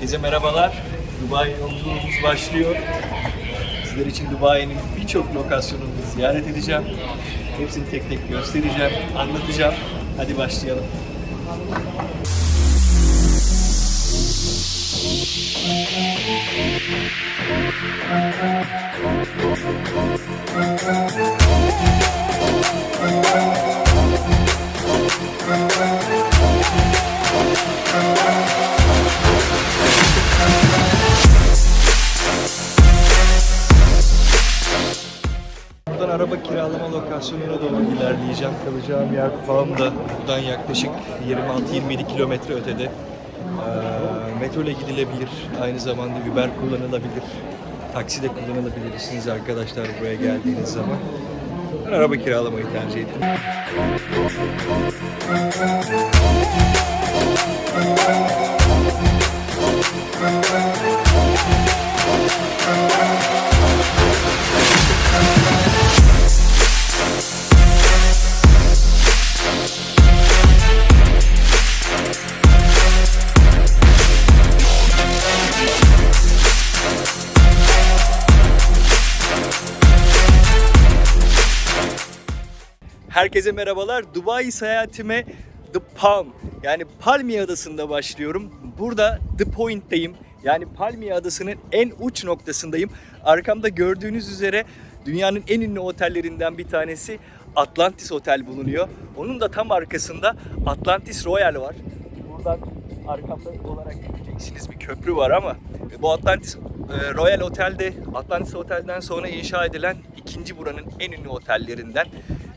Herkese merhabalar. Dubai yolculuğumuz başlıyor. Sizler için Dubai'nin birçok lokasyonunu ziyaret edeceğim. Hepsini tek tek göstereceğim, anlatacağım. Hadi başlayalım. Buradan araba kiralama lokasyonuna doğru ilerleyeceğim. Kalacağım yer Palm'da. Buradan yaklaşık 26-27 kilometre ötede. Ee, metro ile gidilebilir. Aynı zamanda Uber kullanılabilir. Taksi de kullanılabilirsiniz arkadaşlar buraya geldiğiniz zaman. Ben araba kiralamayı tercih ederim. Herkese merhabalar. Dubai seyahatime The Palm yani Palmiye Adası'nda başlıyorum. Burada The Point'teyim. Yani Palmiye Adası'nın en uç noktasındayım. Arkamda gördüğünüz üzere dünyanın en ünlü otellerinden bir tanesi Atlantis Otel bulunuyor. Onun da tam arkasında Atlantis Royal var. Buradan arkamda olarak göreceksiniz bir köprü var ama bu Atlantis Royal Otel'de Atlantis Otel'den sonra inşa edilen ikinci buranın en ünlü otellerinden.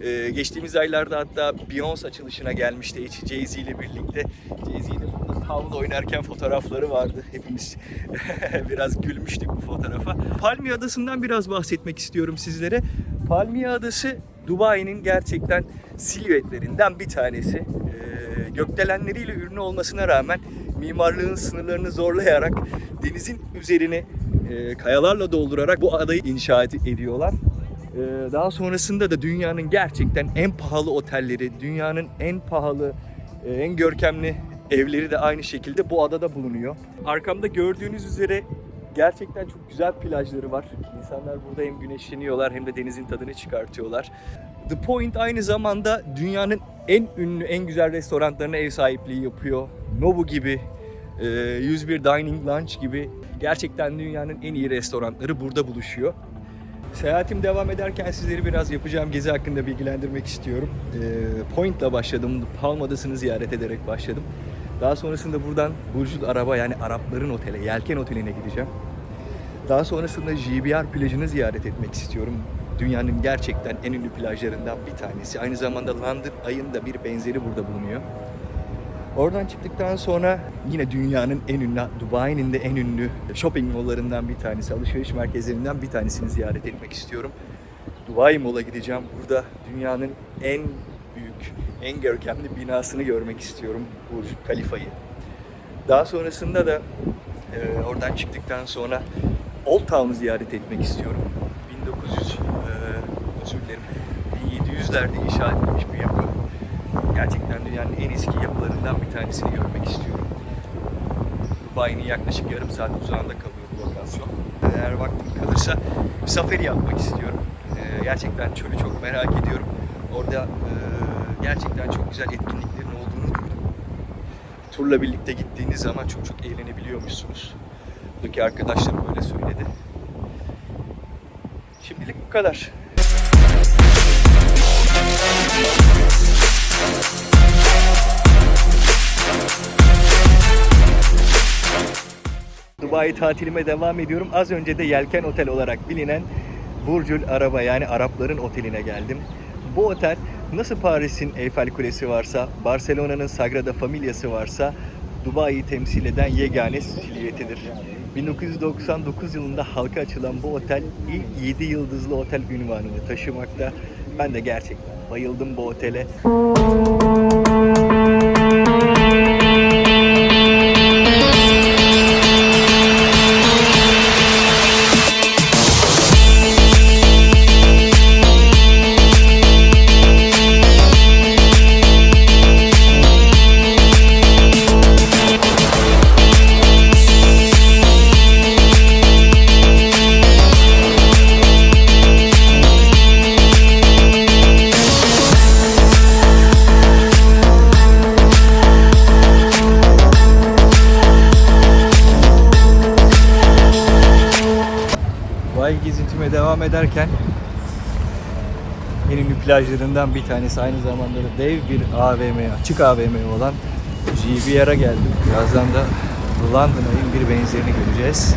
E, geçtiğimiz aylarda hatta Beyoncé açılışına gelmişti Jay-Z ile birlikte. Jay-Z de burada tavla oynarken fotoğrafları vardı. Hepimiz biraz gülmüştük bu fotoğrafa. Palmiye Adası'ndan biraz bahsetmek istiyorum sizlere. Palmiye Adası Dubai'nin gerçekten silüetlerinden bir tanesi. E, gökdelenleriyle ünlü olmasına rağmen mimarlığın sınırlarını zorlayarak denizin üzerini e, kayalarla doldurarak bu adayı inşa ed- ediyorlar. E, daha sonrasında da dünyanın gerçekten en pahalı otelleri, dünyanın en pahalı, e, en görkemli evleri de aynı şekilde bu adada bulunuyor. Arkamda gördüğünüz üzere gerçekten çok güzel plajları var. İnsanlar burada hem güneşleniyorlar hem de denizin tadını çıkartıyorlar. The Point aynı zamanda dünyanın en ünlü, en güzel restoranlarına ev sahipliği yapıyor. Nobu gibi, e, 101 Dining Lounge gibi gerçekten dünyanın en iyi restoranları burada buluşuyor. Seyahatim devam ederken sizleri biraz yapacağım gezi hakkında bilgilendirmek istiyorum. E, Point'la başladım, Palm Adası'nı ziyaret ederek başladım. Daha sonrasında buradan Burjul Araba yani Arapların Oteli, Yelken Oteli'ne gideceğim. Daha sonrasında JBR plajını ziyaret etmek istiyorum. Dünyanın gerçekten en ünlü plajlarından bir tanesi. Aynı zamanda London ayın da bir benzeri burada bulunuyor. Oradan çıktıktan sonra yine dünyanın en ünlü, Dubai'nin de en ünlü shopping malllarından bir tanesi, alışveriş merkezlerinden bir tanesini ziyaret etmek istiyorum. Dubai Mall'a gideceğim. Burada dünyanın en büyük, en görkemli binasını görmek istiyorum. Burj Khalifa'yı. Daha sonrasında da e, oradan çıktıktan sonra Old Town'u ziyaret etmek istiyorum. 1900, e, özür dilerim, 1700'lerde inşa edilmiş bir yapı. Gerçekten dünyanın en eski yapılarından bir tanesini görmek istiyorum. Dubai'nin yaklaşık yarım saat uzağında kalıyor bu lokasyon. Eğer vaktim kalırsa bir safari yapmak istiyorum. E, gerçekten çölü çok merak ediyorum. Orada e, gerçekten çok güzel etkinliklerin olduğunu duydum turla birlikte gittiğiniz zaman çok çok eğlenebiliyormuşsunuz. Buradaki arkadaşlarım böyle söyledi. Şimdilik bu kadar. Dubai tatilime devam ediyorum. Az önce de Yelken Otel olarak bilinen Burcul Araba yani Arapların oteline geldim. Bu otel nasıl Paris'in Eyfel Kulesi varsa, Barcelona'nın Sagrada Familia'sı varsa Dubai'yi temsil eden yegane silüetidir. 1999 yılında halka açılan bu otel ilk 7 yıldızlı otel ünvanını taşımakta. Ben de gerçekten bayıldım bu otele. Devam ederken en ünlü plajlarından bir tanesi aynı zamanda da dev bir AVM, açık AVM olan JBR'a geldim. Birazdan da London Eye'in bir benzerini göreceğiz.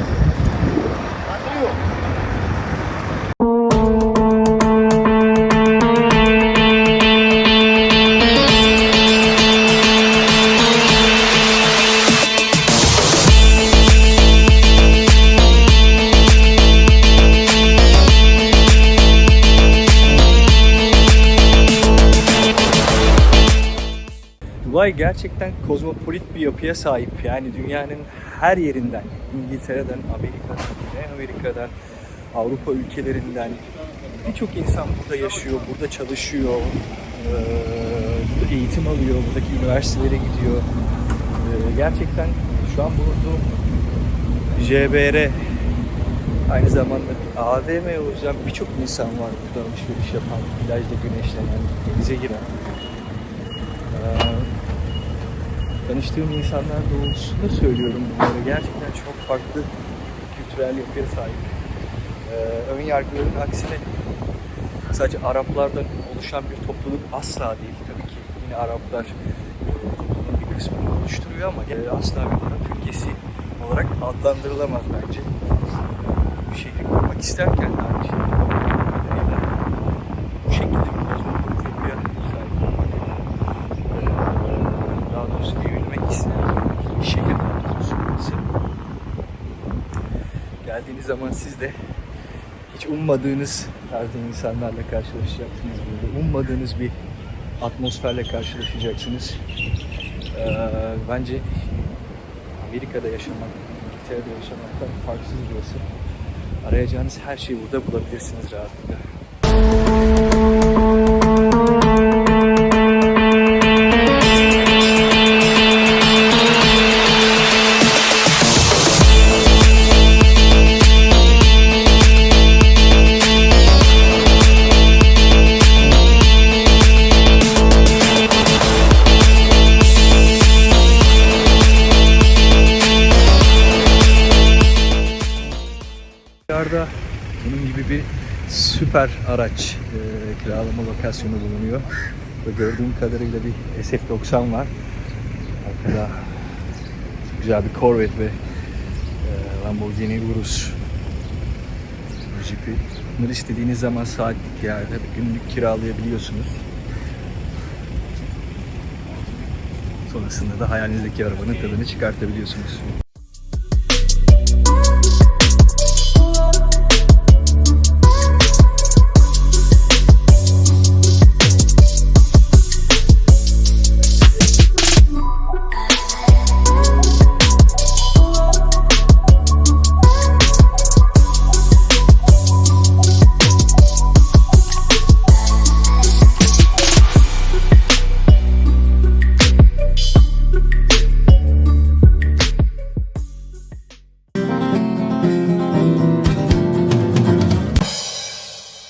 Dubai gerçekten kozmopolit bir yapıya sahip. Yani dünyanın her yerinden, İngiltere'den, Amerika'dan, Güney Amerika'dan, Avrupa ülkelerinden birçok insan burada yaşıyor, burada çalışıyor, burada eğitim alıyor, buradaki üniversitelere gidiyor. Gerçekten şu an bulunduğum JBR aynı zamanda bir AVM olacak birçok insan var burada alışveriş yapan, plajda güneşlenen, denize giren. Tanıştığım insanlar doğrultusunda söylüyorum bunları. Gerçekten çok farklı kültürel yapıya sahip. Ee, ön yargıların aksine sadece Araplardan oluşan bir topluluk asla değil. Tabii ki yine Araplar e, toplumun bir kısmını oluşturuyor ama e, asla bir Arap ülkesi olarak adlandırılamaz bence. Bir şehri kurmak isterken de aynı şekilde anladığım kadarıyla bu şekilde bir kozmopolit yapıya sahip olmak e, daha doğrusu evrilmek istenen bir şehir daha doğrusu burası. Geldiğiniz zaman siz de hiç ummadığınız tarzda insanlarla karşılaşacaksınız burada. Ummadığınız bir atmosferle karşılaşacaksınız. Ee, bence Amerika'da yaşamak, İngiltere'de yaşamaktan farksız burası. Arayacağınız her şeyi burada bulabilirsiniz rahatlıkla. Bir süper araç e, kiralama lokasyonu bulunuyor. Ve gördüğüm kadarıyla bir SF-90 var. Arkada güzel bir Corvette ve e, Lamborghini Urus Jeep'i. Bunları istediğiniz zaman saatlik yerde günlük kiralayabiliyorsunuz. Sonrasında da hayalinizdeki arabanın tadını çıkartabiliyorsunuz.